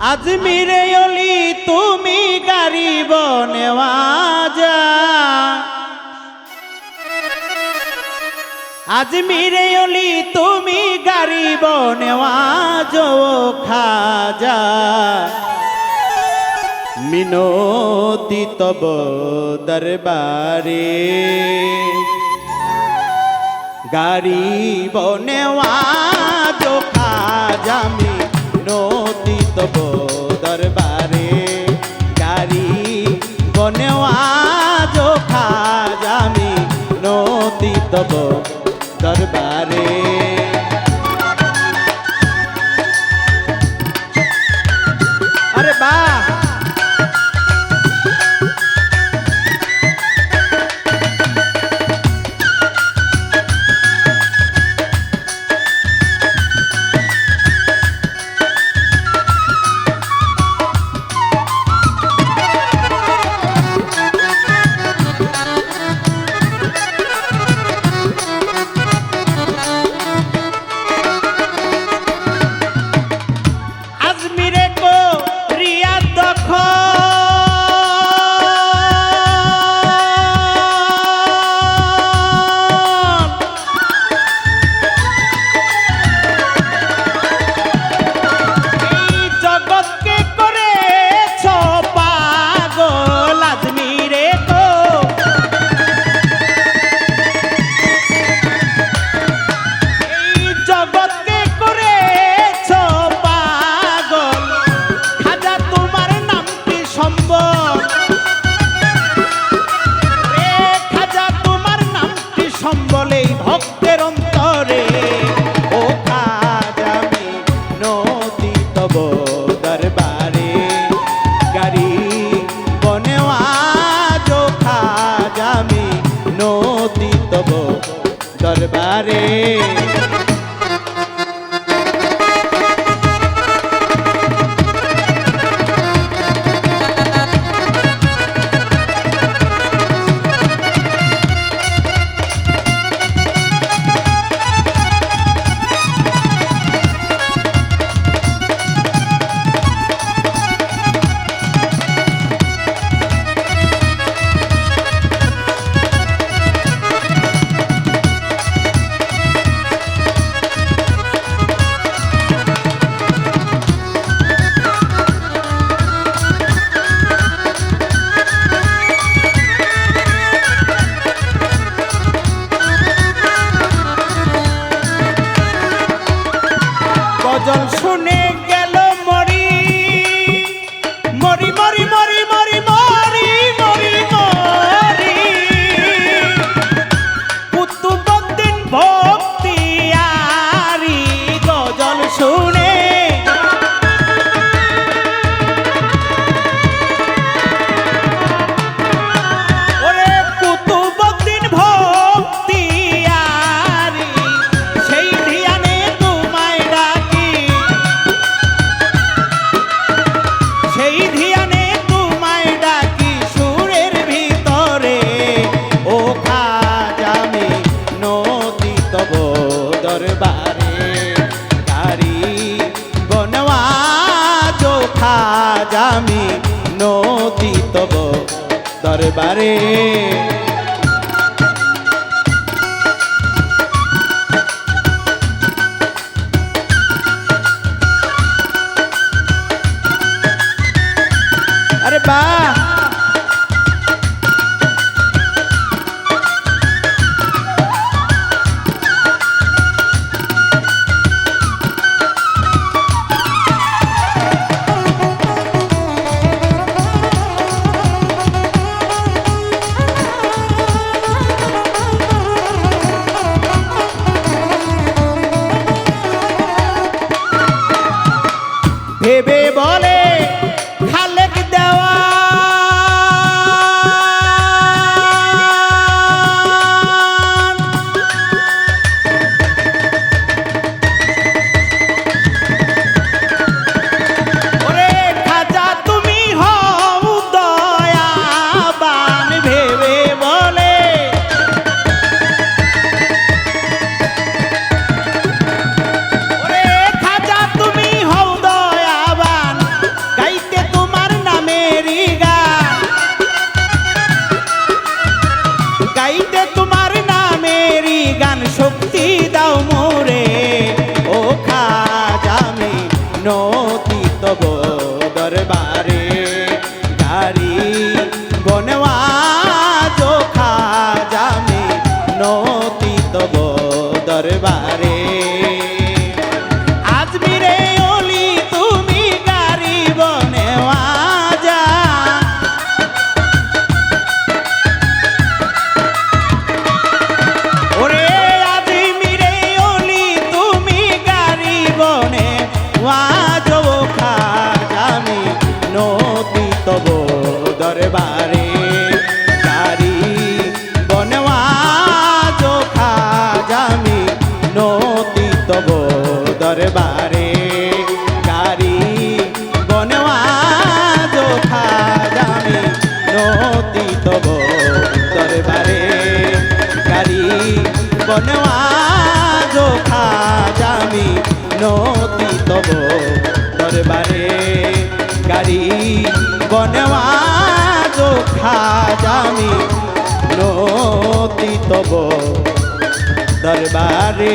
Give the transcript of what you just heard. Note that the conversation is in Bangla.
আজ মিরে অলি, তুমি গারিব আজ মিরে অলি, তুমি গারিব নেওয়াজ খাজা। মিনতি তব দরবারে। গারিব নেওয়াজ খাজা মি তব দরবারে। গারি বনেও আজ খাজামি নতি তব দরবারে। দরবারে তারি বনওয়াজ খাজামি নদী তব দরবারে ভেবে বলে ही নতি তব দরবারে গারি বনওয়া জো খাজামি নতি তব দরবারে গারি বনওয়া জো খাজামি নতি তব দরবারে গারি বনওয়া জো খাজামি নতি তব দরবারে।